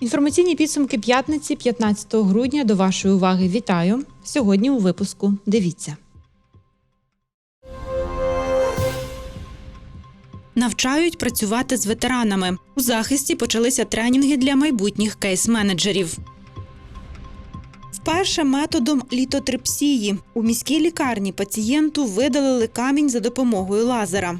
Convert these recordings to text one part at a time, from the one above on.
Інформаційні підсумки п'ятниці 15 грудня до вашої уваги вітаю. Сьогодні у випуску дивіться. Навчають працювати з ветеранами. У захисті почалися тренінги для майбутніх кейс-менеджерів. Вперше методом літотрипсії у міській лікарні пацієнту видалили камінь за допомогою лазера.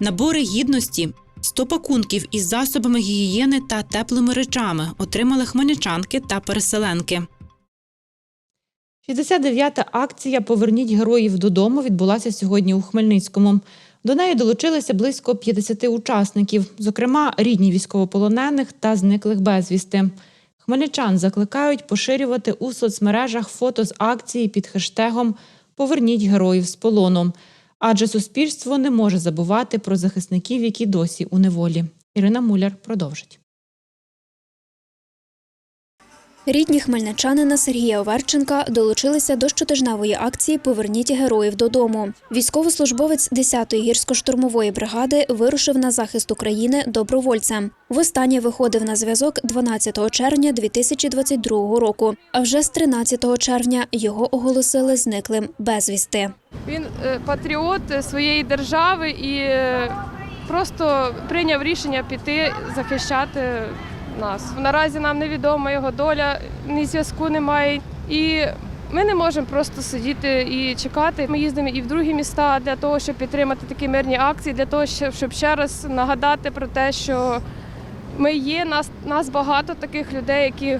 Набори гідності 100 пакунків із засобами гігієни та теплими речами отримали хмельничанки та переселенки. 69-та акція Поверніть героїв додому відбулася сьогодні у Хмельницькому. До неї долучилися близько 50 учасників, зокрема рідні військовополонених та зниклих безвісти. Хмельничан закликають поширювати у соцмережах фото з акції під хештегом Поверніть героїв з полону. Адже суспільство не може забувати про захисників, які досі у неволі. Ірина Муляр продовжить. Рідні хмельничанина Сергія Оверченка долучилися до щотижневої акції Поверніть героїв додому. Військовослужбовець 10-ї гірсько-штурмової бригади вирушив на захист України добровольцем. Востаннє виходив на зв'язок 12 червня 2022 року. А вже з 13 червня його оголосили зниклим безвісти. Він е, патріот своєї держави і е, просто прийняв рішення піти захищати нас. Наразі нам невідома його доля, ні зв'язку немає. І ми не можемо просто сидіти і чекати. Ми їздимо і в другі міста для того, щоб підтримати такі мирні акції, для того, щоб ще раз нагадати про те, що ми є, нас, нас багато таких людей, які,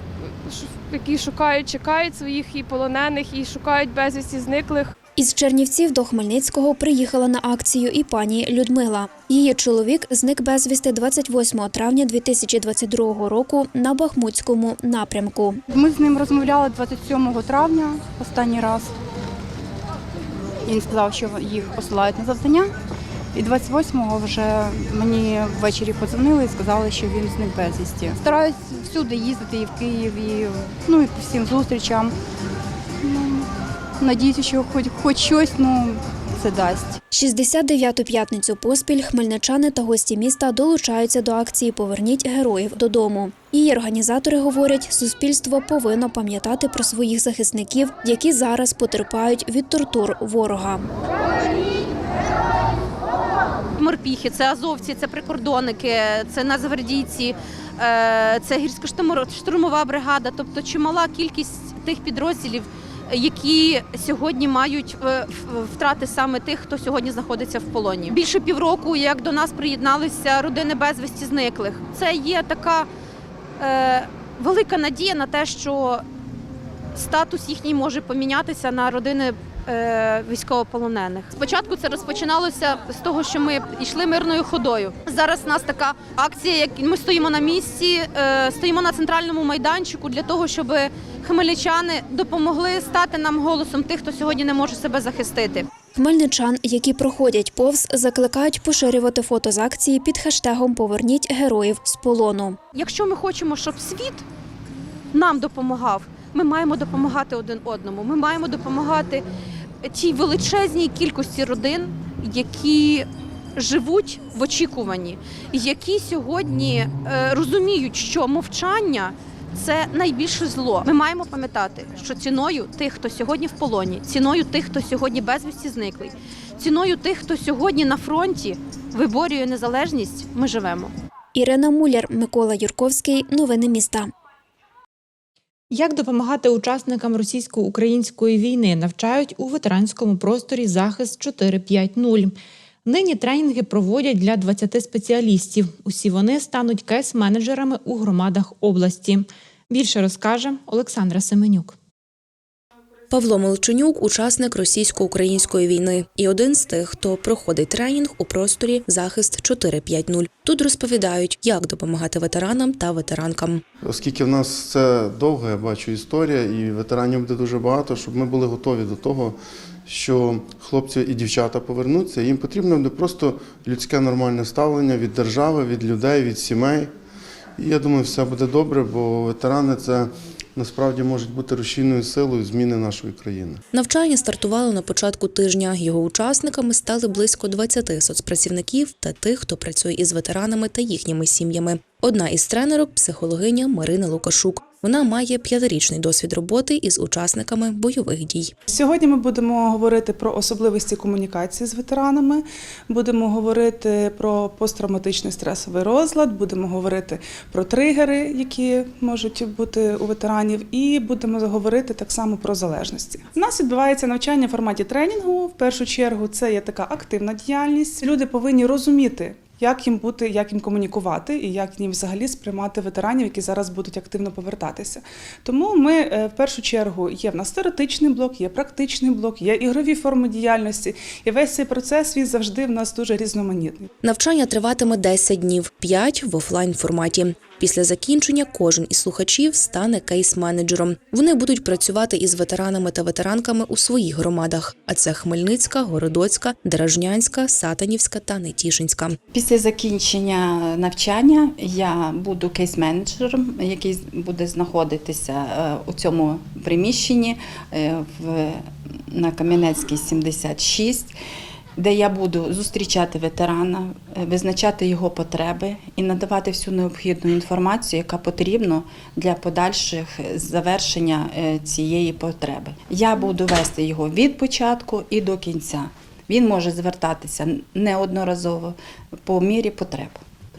які шукають, чекають своїх і полонених, і шукають безвісті зниклих. Із Чернівців до Хмельницького приїхала на акцію і пані Людмила. Її чоловік зник безвісти 28 травня 2022 року на Бахмутському напрямку. Ми з ним розмовляли 27 травня останній раз. Він сказав, що їх посилають на завдання. І 28-го вже мені ввечері подзвонили і сказали, що він зник безвісті. Стараюсь всюди їздити і в Київ, і, ну, і по всім зустрічам. Надіюся, що хоч, хоч щось ну, це дасть. 69-ту п'ятницю поспіль хмельничани та гості міста долучаються до акції Поверніть героїв додому. Її організатори говорять, суспільство повинно пам'ятати про своїх захисників, які зараз потерпають від тортур ворога. морпіхи, це азовці, це прикордонники, це нацгвардійці, е, це гірсько-штурмова бригада, тобто чимала кількість тих підрозділів, які сьогодні мають е, втрати саме тих, хто сьогодні знаходиться в полоні. Більше півроку, як до нас приєдналися родини безвісті зниклих, це є така е, велика надія на те, що статус їхній може помінятися на родини е, військовополонених. Спочатку це розпочиналося з того, що ми йшли мирною ходою. Зараз у нас така акція, як ми стоїмо на місці, е, стоїмо на центральному майданчику для того, щоб хмельничани допомогли стати нам голосом тих, хто сьогодні не може себе захистити. Хмельничан, які проходять повз, закликають поширювати фото з акції під хештегом Поверніть героїв з полону. Якщо ми хочемо, щоб світ нам допомагав, ми маємо допомагати один одному. Ми маємо допомагати тій величезній кількості родин, які живуть в очікуванні, які сьогодні е, розуміють, що мовчання. Це найбільше зло. Ми маємо пам'ятати, що ціною тих, хто сьогодні в полоні, ціною тих, хто сьогодні безвісті зниклий, ціною тих, хто сьогодні на фронті виборює незалежність, ми живемо. Ірина Муляр, Микола Юрковський. Новини міста. Як допомагати учасникам російсько-української війни навчають у ветеранському просторі захист 450. Нині тренінги проводять для 20 спеціалістів. Усі вони стануть кейс-менеджерами у громадах області. Більше розкаже Олександра Семенюк. Павло Молчанюк – учасник російсько-української війни і один з тих, хто проходить тренінг у просторі захист 450. Тут розповідають, як допомагати ветеранам та ветеранкам. Оскільки в нас це довга, я бачу, історія, і ветеранів буде дуже багато, щоб ми були готові до того, що хлопці і дівчата повернуться. Їм потрібно буде просто людське нормальне ставлення від держави, від людей, від сімей. Я думаю, все буде добре, бо ветерани це насправді можуть бути рушійною силою зміни нашої країни. Навчання стартувало на початку тижня. Його учасниками стали близько 20 соцпрацівників та тих, хто працює із ветеранами та їхніми сім'ями. Одна із тренерок психологиня Марина Лукашук. Вона має п'ятирічний досвід роботи із учасниками бойових дій. Сьогодні ми будемо говорити про особливості комунікації з ветеранами, будемо говорити про посттравматичний стресовий розлад, будемо говорити про тригери, які можуть бути у ветеранів, і будемо говорити так само про залежності. У нас відбувається навчання в форматі тренінгу. В першу чергу це є така активна діяльність. Люди повинні розуміти. Як їм бути, як їм комунікувати і як їм взагалі сприймати ветеранів, які зараз будуть активно повертатися. Тому ми е, в першу чергу є в нас теоретичний блок, є практичний блок, є ігрові форми діяльності. І весь цей процес він завжди в нас дуже різноманітний. Навчання триватиме 10 днів, 5 в офлайн форматі. Після закінчення кожен із слухачів стане кейс-менеджером. Вони будуть працювати із ветеранами та ветеранками у своїх громадах. А це Хмельницька, Городоцька, Дражнянська, Сатанівська та Нетішинська. Після закінчення навчання я буду кейс-менеджером, який буде знаходитися е, у цьому приміщенні е, в, на Кам'янецькій 76, де я буду зустрічати ветерана, е, визначати його потреби і надавати всю необхідну інформацію, яка потрібна для подальших завершення цієї потреби. Я буду вести його від початку і до кінця. Він може звертатися неодноразово по мірі потреб.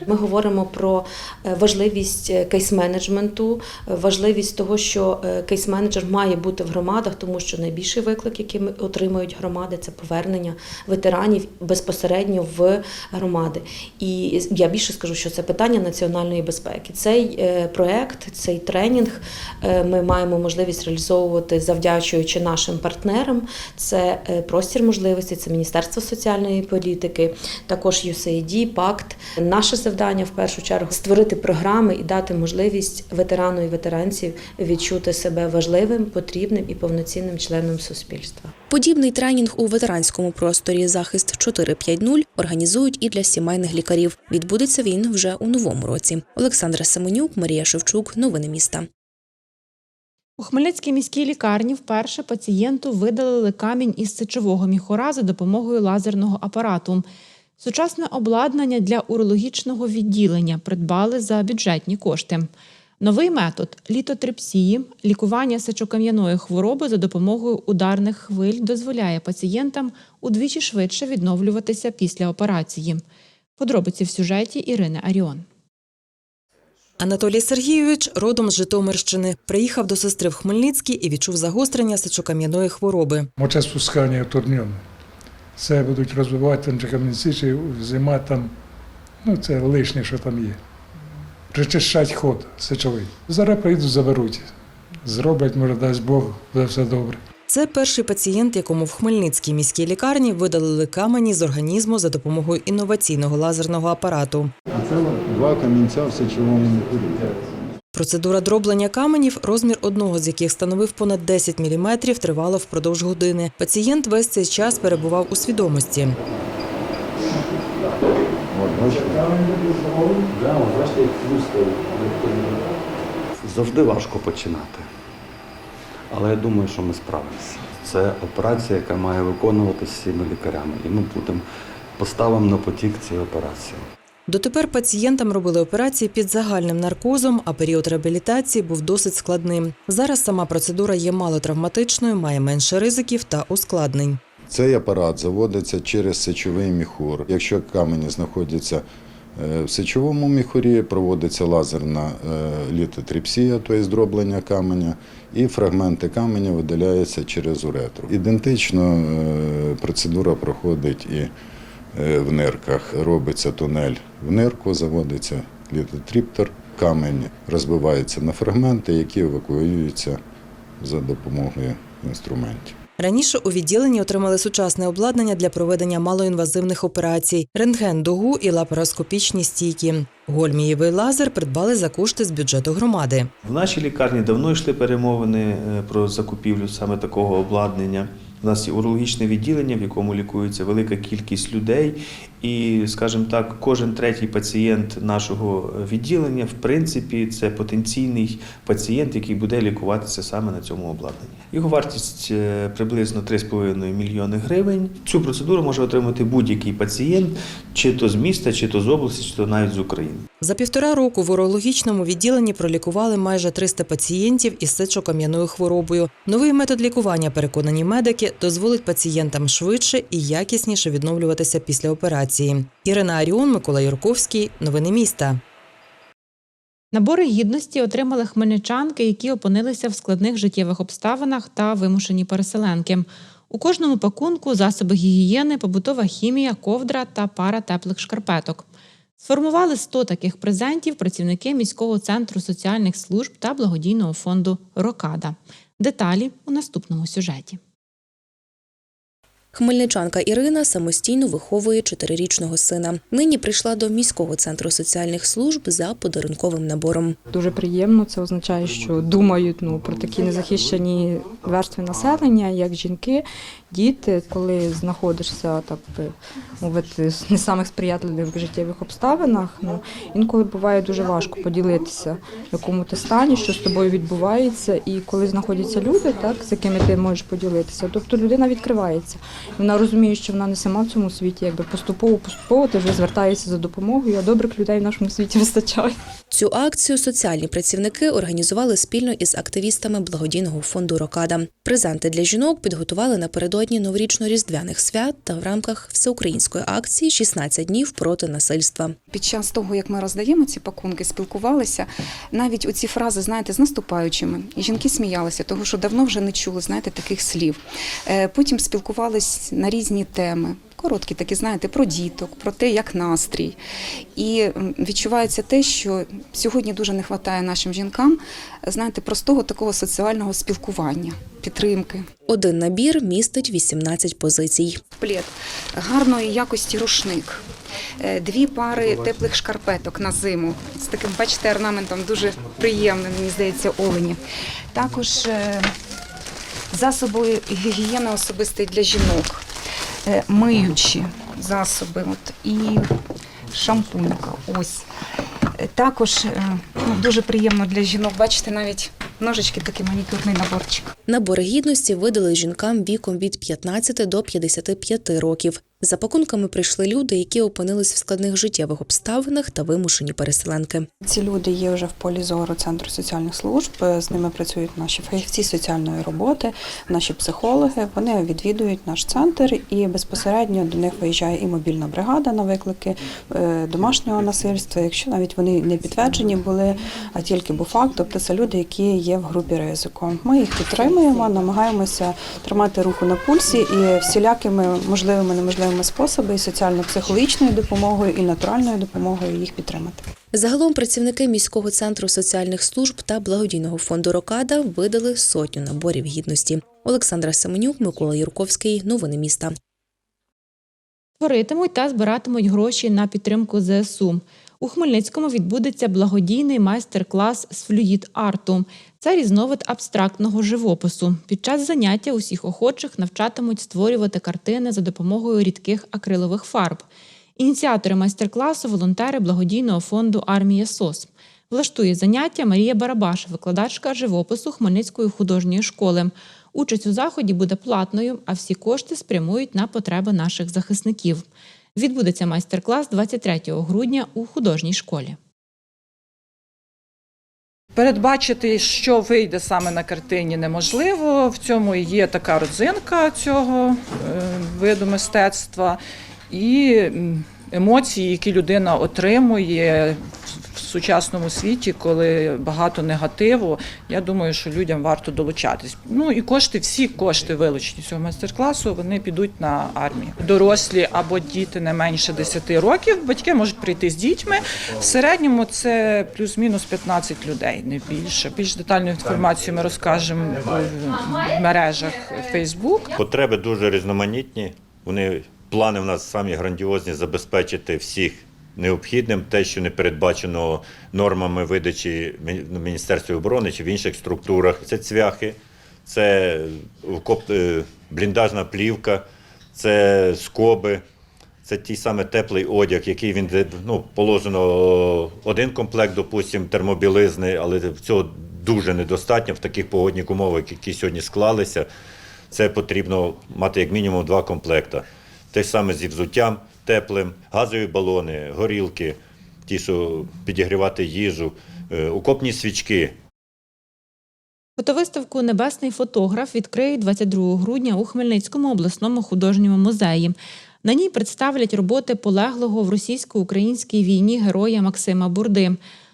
Ми говоримо про е, важливість е, кейс-менеджменту, е, важливість того, що кейс-менеджер має бути в громадах, тому що найбільший виклик, який отримують громади, це повернення ветеранів безпосередньо в громади. І я більше скажу, що це питання національної безпеки. Цей проект, цей тренінг ми маємо можливість реалізовувати завдячуючи нашим партнерам. Це простір можливості, це Міністерство соціальної політики, також USAID, ПАКТ. Наше завдання в першу чергу створити програми і дати можливість ветерану і ветеранців відчути себе важливим, потрібним і повноцінним членом суспільства. Подібний тренінг у ветеранському просторі захист 450 організують і для сімейних лікарів. Відбудеться він вже у новому році. Олександра Семенюк, Марія Шевчук. Новини міста. У Хмельницькій міській лікарні вперше пацієнту видалили камінь із сечового міхора за допомогою лазерного апарату. Сучасне обладнання для урологічного відділення придбали за бюджетні кошти. Новий метод літотрипсії, лікування сечокам'яної хвороби за допомогою ударних хвиль дозволяє пацієнтам удвічі швидше відновлюватися після операції. Подробиці в сюжеті Ірини Аріон. Анатолій Сергійович родом з Житомирщини. Приїхав до сестри в Хмельницький і відчув загострення сечокам'яної хвороби. Оце спускання в турньон. Це будуть розвивати там камінці, чи зима там, ну це лишнє, що там є. Причищать ход сечовий. Зараз прийдуть, заберуть. Зроблять, може, дасть Бог, буде все добре. Це перший пацієнт, якому в Хмельницькій міській лікарні видалили камені з організму за допомогою інноваційного лазерного апарату. Це два камінця в сечовому міхурі. Процедура дроблення каменів, розмір одного з яких становив понад 10 мм, тривала впродовж години. Пацієнт весь цей час перебував у свідомості. Завжди важко починати. Але я думаю, що ми справимося. Це операція, яка має виконуватися всіми лікарями. І ми будемо поставимо на потік ці операції. Дотепер пацієнтам робили операції під загальним наркозом, а період реабілітації був досить складним. Зараз сама процедура є малотравматичною, має менше ризиків та ускладнень. Цей апарат заводиться через сечовий міхур. Якщо камені знаходяться е, в сечовому міхурі, проводиться лазерна е, літотрипсія, тобто здроблення каменя, і фрагменти каменя видаляються через уретру. Ідентично е, процедура проходить і в нирках. Робиться тунель в нирку, заводиться літотриптор, камінь розбивається на фрагменти, які евакуюються за допомогою інструментів. Раніше у відділенні отримали сучасне обладнання для проведення малоінвазивних операцій, рентген дугу і лапароскопічні стійки. Гольмієвий лазер придбали за кошти з бюджету громади. В нашій лікарні давно йшли перемовини е, про закупівлю саме такого обладнання. У нас є урологічне відділення, в якому лікується велика кількість людей, І, скажімо так, кожен третій пацієнт нашого відділення, в принципі, це потенційний пацієнт, який буде лікуватися саме на цьому обладнанні. Його вартість е, приблизно 3,5 мільйони гривень. Цю процедуру може отримати будь-який пацієнт, чи то з міста, чи то з області, чи то навіть з України. За півтора року в урологічному відділенні пролікували майже 300 пацієнтів із сечокам'яною хворобою. Новий метод лікування, переконані медики, дозволить пацієнтам швидше і якісніше відновлюватися після операції. Ірина Аріон, Микола Юрковський. Новини міста. Набори гідності отримали хмельничанки, які опинилися в складних життєвих обставинах та вимушені переселенки. У кожному пакунку засоби гігієни, побутова хімія, ковдра та пара теплих шкарпеток. Сформували 100 таких презентів працівники міського центру соціальних служб та благодійного фонду Рокада. Деталі у наступному сюжеті. Хмельничанка Ірина самостійно виховує чотирирічного сина. Нині прийшла до міського центру соціальних служб за подарунковим набором. Дуже приємно. Це означає, що думають ну про такі незахищені верстви населення, як жінки, діти, коли знаходишся так би мовити не самих сприятливих життєвих обставинах. Ну інколи буває дуже важко поділитися, в якому ти стані, що з тобою відбувається, і коли знаходяться люди, так з якими ти можеш поділитися. Тобто людина відкривається. Вона розуміє, що вона не сама в цьому світі, якби поступово поступово ти вже звертаєшся за допомогою. А добрих людей в нашому світі вистачає. Цю акцію соціальні працівники організували спільно із активістами благодійного фонду Рокада. Презенти для жінок підготували напередодні новорічно-різдвяних свят та в рамках всеукраїнської акції «16 днів проти насильства. Під час того, як ми роздаємо ці пакунки, спілкувалися, навіть оці фрази, знаєте, з наступаючими. І жінки сміялися, тому що давно вже не чули, знаєте, таких слів. Е, Потім спілкувались на різні теми. Короткі такі, знаєте, про діток, про те, як настрій. І відчувається те, що сьогодні дуже не вистачає нашим жінкам, знаєте, простого такого соціального спілкування, підтримки. Один набір містить 18 позицій. Плід гарної якості рушник. Е, Дві пари теплих шкарпеток на зиму з таким, бачите, орнаментом дуже приємним, мені здається, олені. Також е, засоби гігієни особистої для жінок, е, миючі засоби от, і шампунька. Ось. Е, Також е, ну, дуже приємно для жінок, бачити навіть ножички, такий манікюрний наборчик. Набори гідності видали жінкам віком від 15 до 55 років. За пакунками прийшли люди, які опинились в складних життєвих обставинах та вимушені переселенки. Ці люди є вже в полі зору центру соціальних служб. З ними працюють наші фахівці соціальної роботи, наші психологи. Вони відвідують наш центр і безпосередньо до них виїжджає і мобільна бригада на виклики е, домашнього насильства. Якщо навіть вони не підтверджені були, а тільки був факт, тобто це люди, які є в групі ризику. Ми їх підтримуємо, намагаємося тримати руку на пульсі і всілякими можливими неможливими способами, і соціально-психологічною допомогою, і натуральною допомогою їх підтримати. Загалом працівники міського центру соціальних служб та благодійного фонду Рокада видали сотню наборів гідності. Олександра Семенюк, Микола Юрковський. Новини міста. Творитимуть та збиратимуть гроші на підтримку ЗСУ. У Хмельницькому відбудеться благодійний майстер-клас з флюїд-арту. Це різновид абстрактного живопису. Під час заняття усіх охочих навчатимуть створювати картини за допомогою рідких акрилових фарб. Ініціатори майстер-класу волонтери благодійного фонду Армія СОС. Влаштує заняття Марія Барабаш, викладачка живопису Хмельницької художньої школи. Участь у заході буде платною, а всі кошти спрямують на потреби наших захисників. Відбудеться майстер-клас 23 грудня у художній школі. Передбачити, що вийде саме на картині, неможливо. В цьому є така родзинка цього е, виду мистецтва і емоції, які людина отримує сучасному світі, коли багато негативу. Я думаю, що людям варто долучатись. Ну і кошти, всі кошти вилучені цього майстер-класу, вони підуть на армію. Дорослі або діти не менше 10 років. Батьки можуть прийти з дітьми. В середньому це плюс-мінус 15 людей, не більше. Більш детальну інформацію ми розкажемо в мережах Facebook. Потреби дуже різноманітні. Вони плани в нас самі грандіозні забезпечити всіх необхідним, те, що не передбачено нормами видачі Мі- Міністерства оборони чи в інших структурах. Це цвяхи, це е, бліндажна плівка, це скоби, Це ті саме теплий одяг, який він ну, положено один комплект, допустимо, термобілизни, але цього дуже недостатньо в таких погодних умовах, які сьогодні склалися. Це потрібно мати як мінімум два комплекти. Те ж саме зі взуттям теплим, газові балони, горілки, ті, що підігрівати їжу, е, окопні свічки. Фотовиставку Небесний фотограф відкриють 22 грудня у Хмельницькому обласному художньому музеї. На ній представлять роботи полеглого в російсько-українській війні героя Максима Бурди,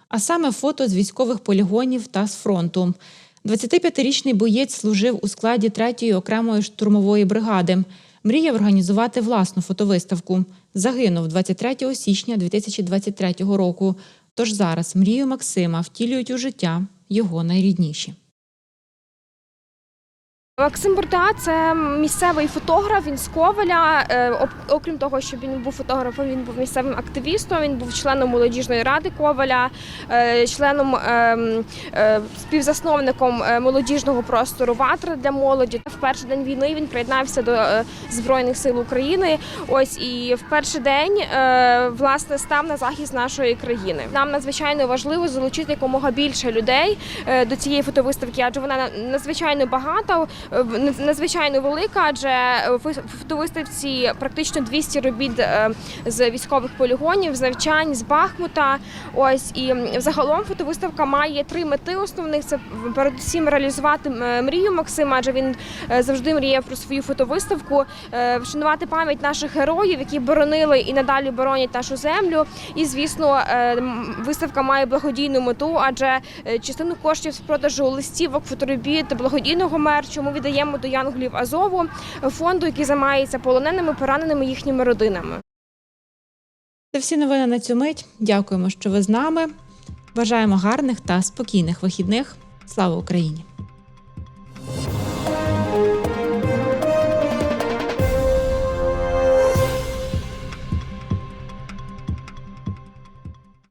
а саме фото з військових полігонів та з фронту. 25-річний боєць служив у складі 3-ї окремої штурмової бригади. Мріяв організувати власну фотовиставку. Загинув 23 січня 2023 року. Тож зараз мрію Максима втілюють у життя його найрідніші. Максим Бурда це місцевий фотограф. Він з Коваля. Е, Окрім того, що він був фотографом, він був місцевим активістом. Він був членом молодіжної ради Коваля, е, членом ем, е, співзасновником молодіжного простору Ватра для молоді. В перший день війни він приєднався до збройних сил України. Ось і в перший день власне став на захист нашої країни. Нам надзвичайно важливо залучити якомога більше людей до цієї фотовиставки, адже вона на- надзвичайно багата, надзвичайно велика, адже в фотовиставці практично 200 робіт е, з військових полігонів, з навчань, з Бахмута. Ось і загалом фотовиставка має три мети основних: це передусім реалізувати е, мрію Максима, адже він е, завжди мріяв про свою фотовиставку, е, вшанувати пам'ять наших героїв, які боронили і надалі боронять нашу землю. І звісно, е, виставка має благодійну мету, адже е, частину коштів з продажу листівок, фоторобіт, благодійного мерчу ми віддаємо до Янголів Азову фонду, який займається полоненими, пораненими їхніми родинами. Це всі новини на цю мить. Дякуємо, що ви з нами. Бажаємо гарних та спокійних вихідних. Слава Україні!